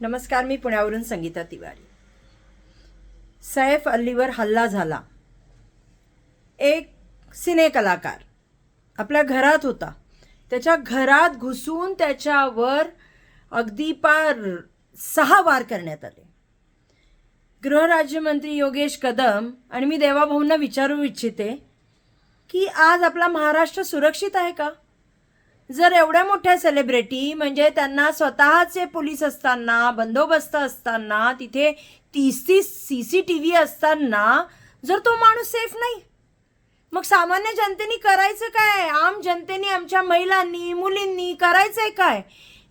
नमस्कार मी पुण्यावरून संगीता तिवारी. सैफ अल्लीवर हल्ला झाला. एक सिने कलाकार आपल्या घरात होता. त्याच्या घरात घुसून त्याच्यावर अगदी पार सहा वार करण्यात आले. गृहराज्यमंत्री योगेश कदम आणि मी देवाभाऊंना विचारू इच्छिते की आज आपला महाराष्ट्र सुरक्षित आहे का? जर एवढ्या मोठ्या सेलिब्रिटी म्हणजे त्यांना स्वतःचे पोलीस असताना बंदोबस्त असताना तिथे तीस तीस सी सी टी व्ही असताना जर तो माणूस सेफ नाही? मग सामान्य जनतेने करायचं काय? आम जनतेने आमच्या महिलांनी मुलींनी करायचंय काय?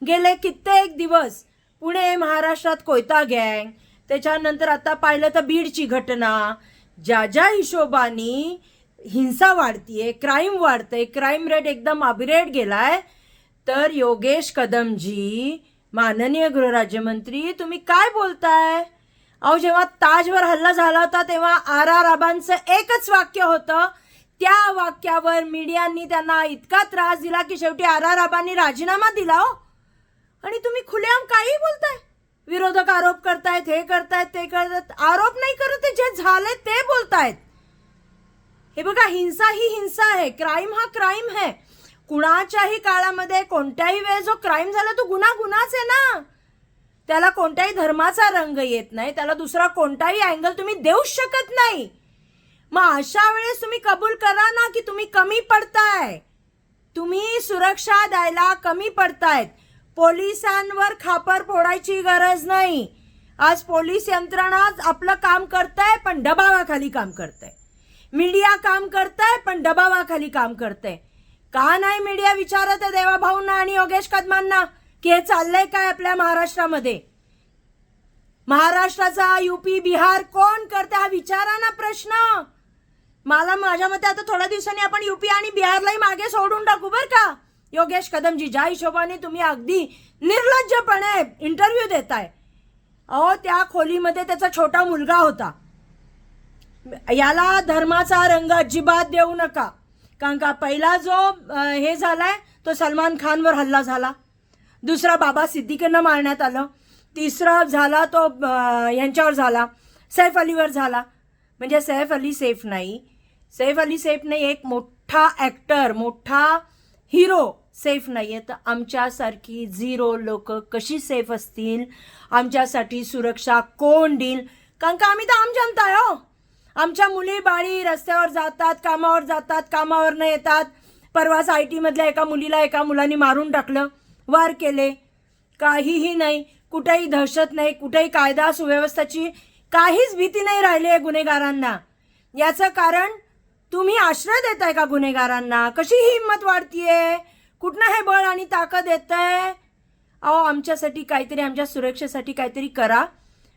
गेले कित्येक दिवस पुणे महाराष्ट्रात कोयता गँग त्याच्यानंतर आता पाहिलं तर बीडची घटना ज्या ज्या हिशोबाने हिंसा वाढतीये क्राईम वाढतंय क्राईम रेट एकदम अभिरेट गेलाय. तर योगेश कदमजी माननीय गृहराज्यमंत्री तुम्ही काय बोलताय? अहो जेव्हा ताजवर हल्ला झाला होता तेव्हा आर आर आबांचं एकच वाक्य होतं. त्या वाक्यावर मीडियांनी त्यांना इतका त्रास दिला की शेवटी आर आर आबांनी राजीनामा दिला हो. आणि तुम्ही खुलेआम काही बोलताय? विरोधक आरोप करतायत हे करतायत ते करतायत आरोप नाही करत जे झाले ते बोलतायत. हे बघा हिंसा ही हिंसा आहे. क्राईम हा क्राईम आहे. कुणाच्याही काळामध्ये कोणत्याही वेळेस जो क्राईम झाला तो गुन्हा गुन्हाच आहे ना. त्याला कोणत्याही धर्माचा रंग येत नाही. त्याला दुसरा कोणताही अँगल तुम्ही देऊच शकत नाही. मग अशा वेळेस तुम्ही कबूल करा ना की तुम्ही कमी पडताय. तुम्ही सुरक्षा द्यायला कमी पडतायत. पोलिसांवर खापर फोडायची गरज नाही. आज पोलीस यंत्रणा आपलं काम करताय पण दबावाखाली काम करताय. मीडिया काम करतंय पण दबावाखाली काम करतंय. का नाही मीडिया विचारत आहे देवाभाऊंना आणि योगेश कदमांना की हे चाललंय काय आपल्या महाराष्ट्रामध्ये? महाराष्ट्राचा युपी बिहार कोण करते हा विचारा ना प्रश्न. मला माझ्या मते आता थोड्या दिवसांनी आपण युपी आणि बिहारलाही मागे सोडून टाकू बर का. योगेश कदमजी ज्या हिशोबाने तुम्ही अगदी निर्लज्जपणे इंटरव्ह्यू देताय. अहो त्या खोलीमध्ये त्याचा छोटा मुलगा होता. याला धर्माचा रंग अजिबात देऊ नका. कारण का पहिला जो हे झालाय तो सलमान खानवर हल्ला झाला. दुसरा बाबा सिद्दीकींना मारण्यात आलं. तिसरा झाला तो यांच्यावर झाला. सैफ अलीवर झाला. म्हणजे सैफ अली सेफ नाही. सैफ अली सेफ नाही एक मोठा ॲक्टर मोठा हिरो सेफ नाही आहे तर आमच्यासारखी झिरो लोक कशी सेफ असतील? आमच्यासाठी सुरक्षा कोण देईल? कारण का आम्ही तर आम जनता आहे हो. आमच्या मुली बाळी रस्त्यावर जातात कामावर जातात कामावर न येतात. परवाच आय टीमधल्या एका मुलीला एका मुलांनी मारून टाकलं वार केले. काहीही नाही कुठेही दहशत नाही कुठेही कायदा सुव्यवस्थेची काहीच भीती नाही राहिली आहे गुन्हेगारांना. याचं कारण तुम्ही आश्रय देताय का गुन्हेगारांना? कशी ही हिंमत वाढतीये? कुठनं हे बळ आणि ताकद येतंय? अहो आमच्यासाठी काहीतरी आमच्या सुरक्षेसाठी काहीतरी करा.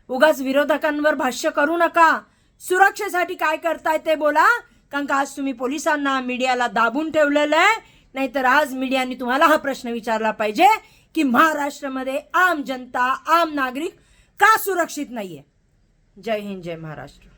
उगाच विरोधकांवर भाष्य करू नका. सुरक्षेसाठी काय करताय ते बोला. कारण का आज तुम्ही पोलिसांना मीडियाला दाबून ठेवलेलं आहे. नाहीतर आज मीडियाने तुम्हाला हा प्रश्न विचारला पाहिजे की महाराष्ट्रामध्ये आम जनता आम नागरिक का सुरक्षित नाहीये? जय हिंद जय महाराष्ट्र.